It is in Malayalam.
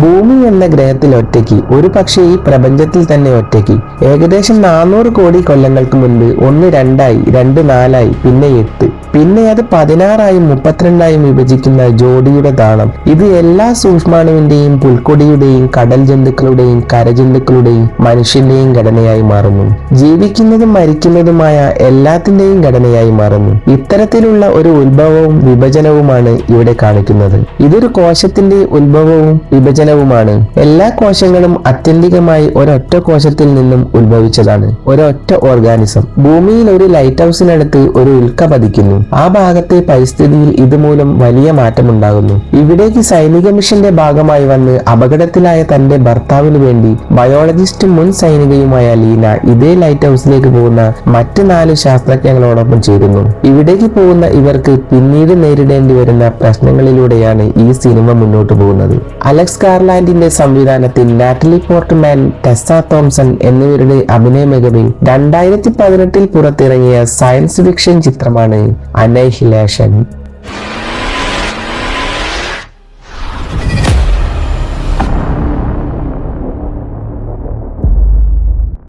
ഭൂമി എന്ന ഗ്രഹത്തിൽ ഒറ്റയ്ക്ക് ഒരു പക്ഷേ ഈ പ്രപഞ്ചത്തിൽ തന്നെ ഒറ്റയ്ക്ക്. ഏകദേശം നാനൂറ് കോടി കൊല്ലങ്ങൾക്ക് മുൻപ് ഒന്ന് രണ്ടായി രണ്ട് നാലായി പിന്നെ എട്ട്. പിന്നെ അത് പതിനാറായും മുപ്പത്തിരണ്ടായും വിഭജിക്കുന്ന ജോഡിയുടെ താളം ഇത് എല്ലാ സൂക്ഷ്മാണുവിന്റെയും പുൽക്കൊടിയുടെയും കടൽ ജന്തുക്കളുടെയും കരജന്തുക്കളുടെയും മനുഷ്യന്റെയും ഘടനയായി മാറുന്നു. ജീവിക്കുന്നതും മരിക്കുന്നതുമായ എല്ലാത്തിന്റെയും ഘടനയായി മാറുന്നു. ഇത്തരത്തിലുള്ള ഒരു ഉത്ഭവവും വിഭജനവുമാണ് ഇവിടെ കാണിക്കുന്നത്. ഇതൊരു കോശത്തിന്റെ ഉത്ഭവവും വിഭജനവുമാണ്. എല്ലാ കോശങ്ങളും അത്യന്തികമായി ഒരൊറ്റ കോശത്തിൽ നിന്നും ഉത്ഭവിച്ചതാണ്. ഒരൊറ്റ ഓർഗാനിസം. ഭൂമിയിൽ ഒരു ലൈറ്റ് ഹൗസിനടുത്ത് ഒരു ഉൽക്ക പതിക്കുന്നു. ആ ഭാഗത്തെ പരിസ്ഥിതിയിൽ ഇതുമൂലം വലിയ മാറ്റമുണ്ടാകുന്നു. ഇവിടേക്ക് സൈനിക മിഷന്റെ ഭാഗമായി വന്ന് അപകടത്തിലായ തന്റെ ഭർത്താവിന് വേണ്ടി ബയോളജിസ്റ്റ് മുൻ സൈനികയുമായ ലീന ഇതേ ലൈറ്റ് ഹൗസിലേക്ക് പോകുന്ന മറ്റ് നാല് ശാസ്ത്രജ്ഞങ്ങളോടൊപ്പം ചേരുന്നു. ഇവിടേക്ക് പോകുന്ന ഇവർക്ക് പിന്നീട് നേരിടേണ്ടി വരുന്ന പ്രശ്നങ്ങളിലൂടെയാണ് ഈ സിനിമ മുന്നോട്ട് പോകുന്നത്. അലക്സ് കാർലാൻഡിന്റെ സംവിധാനത്തിൽ നാറ്റലി പോർട്ട്മാൻ ടെസ്സ തോംസൺ എന്നിവരുടെ അഭിനയ മികവിൽ രണ്ടായിരത്തി പതിനെട്ടിൽ പുറത്തിറങ്ങിയ സയൻസ് ഫിക്ഷൻ ചിത്രമാണ് annihilation.